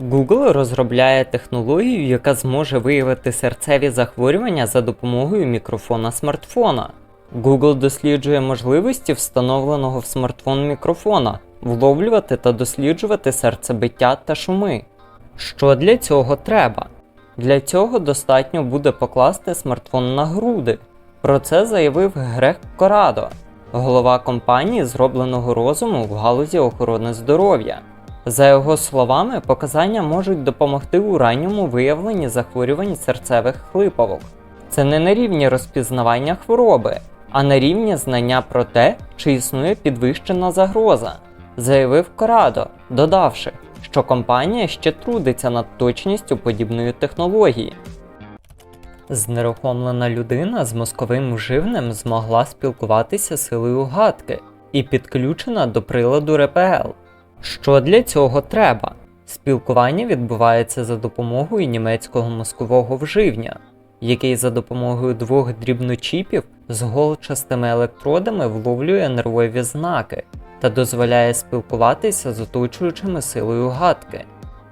Google розробляє технологію, яка зможе виявити серцеві захворювання за допомогою мікрофона смартфона. Google досліджує можливості встановленого в смартфон мікрофона, вловлювати та досліджувати серцебиття та шуми. Що для цього треба? Для цього достатньо буде покласти смартфон на груди. Про це заявив Грег Корадо, голова компанії зробленого розуму в галузі охорони здоров'я. За його словами, показання можуть допомогти у ранньому виявленні захворювань серцевих хлиповок. Це не на рівні розпізнавання хвороби, а на рівні знання про те, чи існує підвищена загроза, заявив Корадо, додавши, що компанія ще трудиться над точністю подібної технології. Знерухомлена людина з мозковим вживним змогла спілкуватися силою гадки і підключена до приладу РПЛ. Що для цього треба? Спілкування відбувається за допомогою німецького мозкового вживня, який за допомогою двох дрібночіпів з голчастими електродами вловлює нервові знаки та дозволяє спілкуватися з оточуючими силою гадки.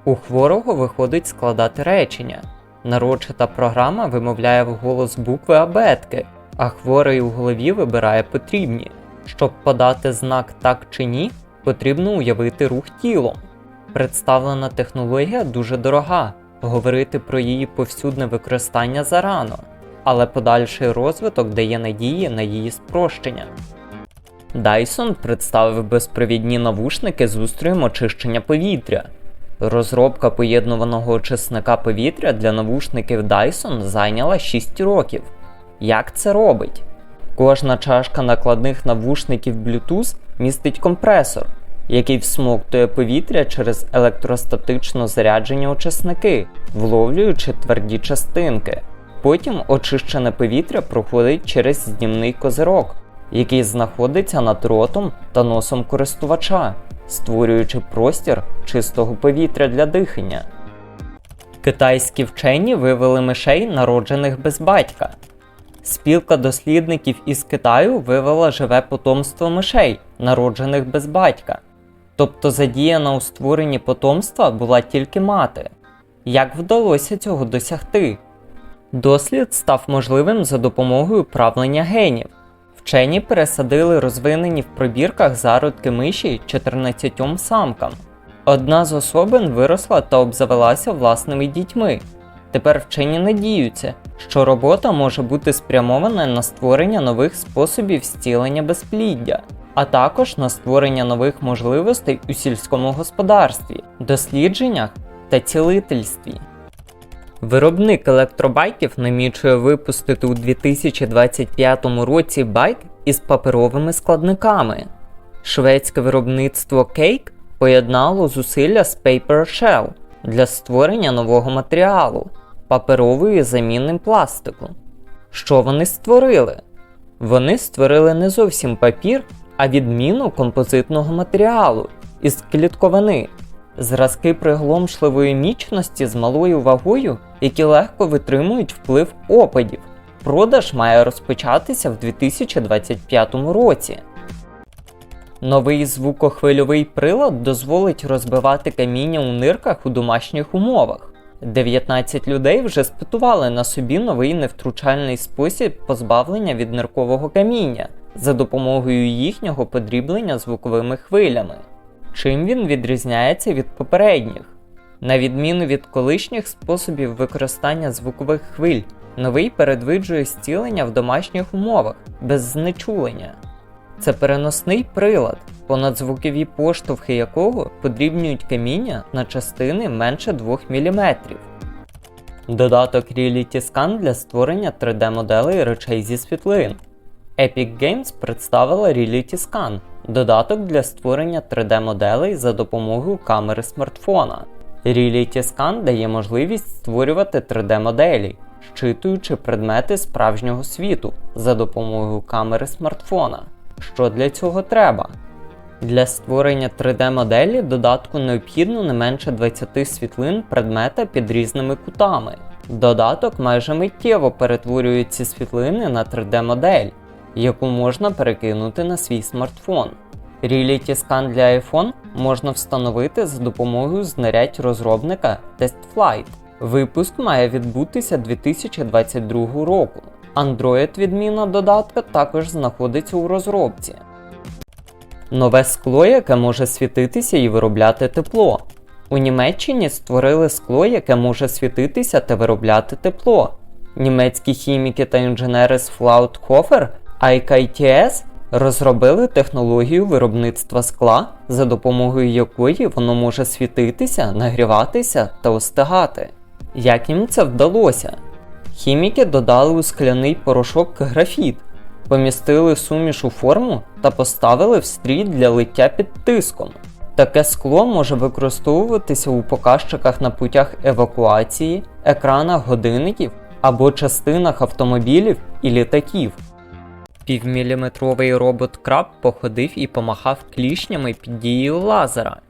У хворого виходить складати речення. Нарочита програма вимовляє вголос букви абетки, а хворий у голові вибирає потрібні. Щоб подати знак так чи ні, потрібно уявити рух тілом. Представлена технологія дуже дорога, говорити про її повсюдне використання зарано, але подальший розвиток дає надії на її спрощення. Dyson представив безпровідні навушники з устроєм очищення повітря. Розробка поєднуваного очисника повітря для навушників Dyson зайняла 6 років. Як це робить? Кожна чашка накладних навушників Bluetooth містить компресор, який всмоктує повітря через електростатично заряджені очисники, вловлюючи тверді частинки. Потім очищене повітря проходить через знімний козирок, який знаходиться над ротом та носом користувача, створюючи простір чистого повітря для дихання. Китайські вчені вивели мишей, народжених без батька. Спілка дослідників із Китаю вивела живе потомство мишей, народжених без батька. Тобто задіяна у створенні потомства була тільки мати. Як вдалося цього досягти? Дослід став можливим за допомогою правлення генів. Вчені пересадили розвинені в пробірках зародки миші 14 самкам. Одна з особин виросла та обзавелася власними дітьми. Тепер вчені надіються, що робота може бути спрямована на створення нових способів зцілення безпліддя, а також на створення нових можливостей у сільському господарстві, дослідженнях та цілительстві. Виробник електробайків намічує випустити у 2025 році байк із паперовими складниками. Шведське виробництво Cake поєднало зусилля з Paper Shell для створення нового матеріалу паперової заміни пластику. Що вони створили? Вони створили не зовсім папір, а відміну композитного матеріалу із клітковини, зразки пригломшливої мічності з малою вагою, які легко витримують вплив опадів. Продаж має розпочатися в 2025 році. Новий звукохвильовий прилад дозволить розбивати каміння у нирках у домашніх умовах. 19 людей вже спитували на собі новий невтручальний спосіб позбавлення від ниркового каміння за допомогою їхнього подріблення звуковими хвилями. Чим він відрізняється від попередніх? На відміну від колишніх способів використання звукових хвиль, новий передвиджує зцілення в домашніх умовах без знечулення. Це переносний прилад, понадзвукові поштовхи якого подрібнюють каміння на частини менше 2 мм. Додаток Reality Scan для створення 3D-моделей речей зі світлин. Epic Games представила Reality Scan додаток для створення 3D-моделей за допомогою камери смартфона. Reality Scan дає можливість створювати 3D-моделі, щитуючи предмети справжнього світу за допомогою камери смартфона. Що для цього треба? Для створення 3D-моделі додатку необхідно не менше 20 світлин предмета під різними кутами. Додаток майже миттєво перетворює ці світлини на 3D-модель, яку можна перекинути на свій смартфон. Reality Scan для iPhone можна встановити за допомогою знарядь розробника TestFlight. Випуск має відбутися 2022 року. Android відміна додатка також знаходиться у розробці. Нове скло, яке може світитися і виробляти тепло. У Німеччині створили скло, яке може світитися та виробляти тепло. Німецькі хіміки та інженери з Fraunhofer IKTS розробили технологію виробництва скла, за допомогою якої воно може світитися, нагріватися та остигати. Як їм це вдалося? Хіміки додали у скляний порошок графіт, помістили суміш у форму та поставили в стрій для лиття під тиском. Таке скло може використовуватися у показчиках на путях евакуації, екранах годинників або частинах автомобілів і літаків. Півміліметровий робот краб походив і помахав клішнями під дією лазера.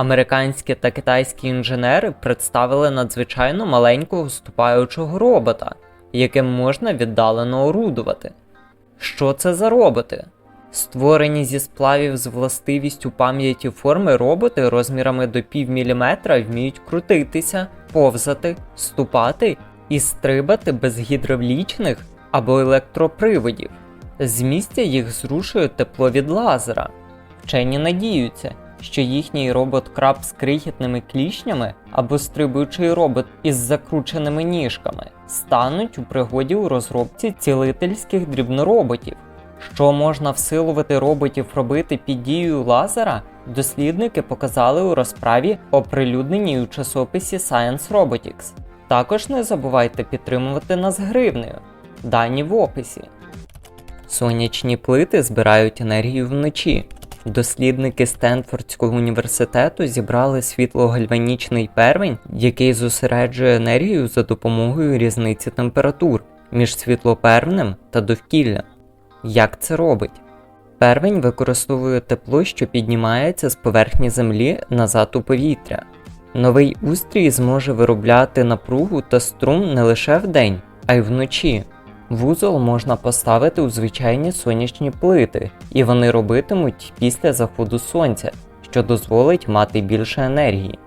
Американські та китайські інженери представили надзвичайно маленького ступаючого робота, яким можна віддалено орудувати. Що це за роботи? Створені зі сплавів з властивістю пам'яті форми роботи розмірами до півміліметра вміють крутитися, повзати, ступати і стрибати без гідравлічних або електроприводів. З місця їх зрушує тепло від лазера. Вчені надіються, що їхній робот краб з крихітними клішнями або стрибуючий робот із закрученими ніжками стануть у пригоді у розробці цілительських дрібнороботів. Що можна всилувати роботів робити під дією лазера, дослідники показали у розправі, оприлюдненій у часописі Science Robotics. Також не забувайте підтримувати нас гривнею. Дані в описі. Сонячні плити збирають енергію вночі. Дослідники Стенфордського університету зібрали світлогальванічний первень, який зосереджує енергію за допомогою різниці температур між світлопервнем та довкіллям. Як це робить? Первень використовує тепло, що піднімається з поверхні землі назад у повітря. Новий устрій зможе виробляти напругу та струм не лише вдень, а й вночі. Вузол можна поставити у звичайні сонячні плити, і вони робитимуть після заходу сонця, що дозволить мати більше енергії.